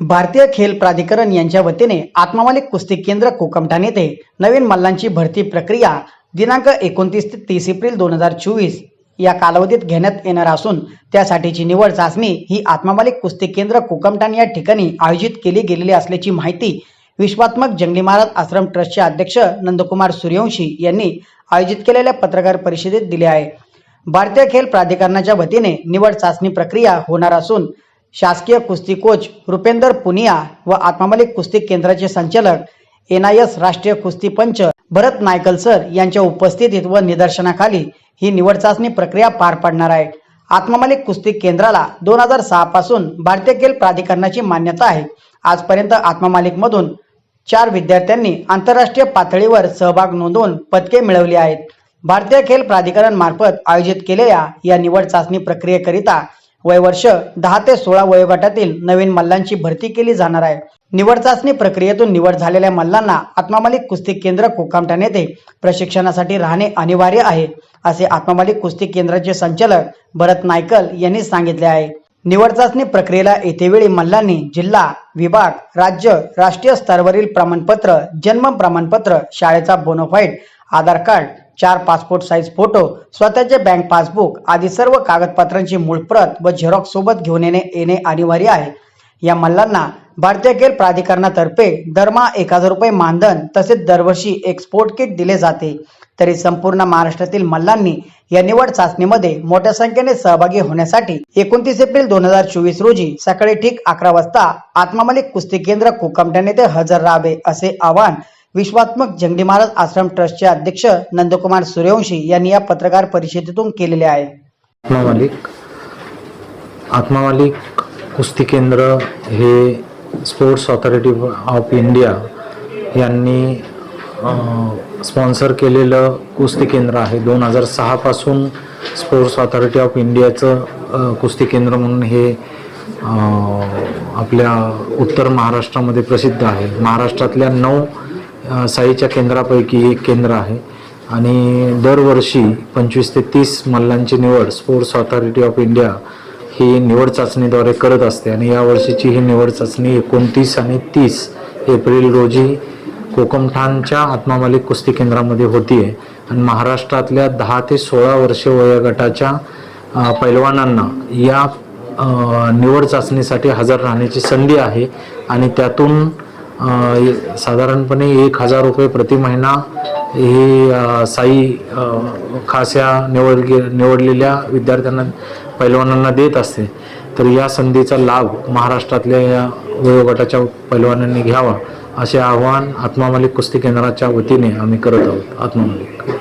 भारतीय खेल प्राधिकरण यांच्या वतीने आत्मामालिक कुस्ती केंद्र कोकमठाण येथे नवीन मल्लांची भरती प्रक्रिया दिनांक एकोणतीस ते तीस एप्रिल दोन हजार चोवीस या कालावधीत घेण्यात येणार असून त्यासाठीची निवड चाचणी ही आत्मामालिक कुस्ती केंद्र कोकमठाण या ठिकाणी आयोजित केली गेलेली असल्याची माहिती विश्वात्मक जंगली महाराज आश्रम ट्रस्टचे अध्यक्ष नंदकुमार सूर्यवंशी यांनी आयोजित केलेल्या पत्रकार परिषदेत दिले आहे. भारतीय खेल प्राधिकरणाच्या वतीने निवड चाचणी प्रक्रिया होणार असून शासकीय कुस्ती कोच रुपेंदर पुनिया व आत्मामलिक कुस्ती केंद्राचे संचालक एन राष्ट्रीय कुस्ती पंच भरत नायकल सर यांच्या उपस्थितीत व निदर्शनाखाली ही निवड चाचणी प्रक्रिया पार पाडणार आहे. आत्मामालिक कुस्ती केंद्राला दोन हजार सहा पासून भारतीय खेल प्राधिकरणाची मान्यता आहे. आजपर्यंत आत्ममालिक मधून चार विद्यार्थ्यांनी आंतरराष्ट्रीय पातळीवर सहभाग नोंदवून पदके मिळवली आहेत. भारतीय खेल प्राधिकरण मार्फत आयोजित केलेल्या या निवड चाचणी प्रक्रियेकरिता वयवर्ष दहा ते सोळा वयोगटातील नवीन मल्लांची भरती केली जाणार आहे. निवड चाचणी प्रक्रियेतून निवड झालेल्या मल्लांना आत्मामालिक कुस्ती केंद्र कोकामठाण येथे प्रशिक्षणासाठी राहणे अनिवार्य आहे असे आत्मामालिक कुस्ती केंद्राचे संचालक भरत नायकल यांनी सांगितले आहे. निवड चाचणी प्रक्रियेला येतेवेळी मल्लांनी जिल्हा विभाग राज्य राष्ट्रीय स्तरावरील प्रमाणपत्र जन्म प्रमाणपत्र शाळेचा बोनोफाईड आधार कार्ड चार पासपोर्ट साईज फोटो स्वतःचे बँक पासबुक आदी सर्व कागदपत्रांची मूळ प्रत व झेरॉक्स सोबत घेऊन येणे येणे अनिवार्य आहे. या मल्लांना भारतीय खेल प्राधिकरणातर्फे दरमहा एक हजार रुपये मानधन तसेच दरवर्षी एक स्पोर्ट किट दिले जाते. तरी संपूर्ण महाराष्ट्रातील मल्लांनी या निवड चाचणीमध्ये मोठ्या संख्येने सहभागी होण्यासाठी एकोणतीस एप्रिल दोन हजार चोवीस रोजी सकाळी ठीक अकरा वाजता आत्मामलिक कुस्ती केंद्र कोकमठाण येथे हजर राहावे असे आवाहन विश्वात्मक जंगली महाराज आश्रम ट्रस्टचे अध्यक्ष नंदकुमार सूर्यवंशी यांनी या पत्रकार परिषदेतून केलेले आहे. आत्मामालिक आत्मामालिक कुस्ती केंद्र हे स्पोर्ट्स ऑथॉरिटी ऑफ इंडिया यांनी स्पॉन्सर केलेलं कुस्ती केंद्र आहे. दोन हजार सहापासून स्पोर्ट्स ऑथॉरिटी ऑफ इंडियाचं कुस्ती केंद्र म्हणून हे आपल्या उत्तर महाराष्ट्रामध्ये प्रसिद्ध आहे. महाराष्ट्रातल्या नऊ साईच्या केंद्रापैकी एक केंद्र आहे. आणि दरवर्षी पंचवीस ते तीस मल्लांची निवड स्पोर्ट्स ऑथॉरिटी ऑफ इंडिया ही निवड चाचणीद्वारे करत असते. आणि यावर्षीची ही निवड चाचणी एकोणतीस आणि तीस एप्रिल रोजी कोकमठाणच्या आत्मामालिक कुस्ती केंद्रामध्ये होती आहे आणि महाराष्ट्रातल्या दहा ते सोळा वर्ष वयोगटाच्या पैलवानांना या निवड चाचणीसाठी हजर राहण्याची संधी आहे. आणि त्यातून साधारणपणे एक हजार रुपये प्रति महिना ही साई खास या निवड निवडलेल्या विद्यार्थ्यांना पैलवानांना देत असते. तर या संधीचा लाभ महाराष्ट्रातल्या या वयोगटाच्या पैलवानांनी घ्यावा असे आवाहन आत्मामालिक कुस्ती केंद्राच्या वतीने आम्ही करत आहोत. आत्मामालिक.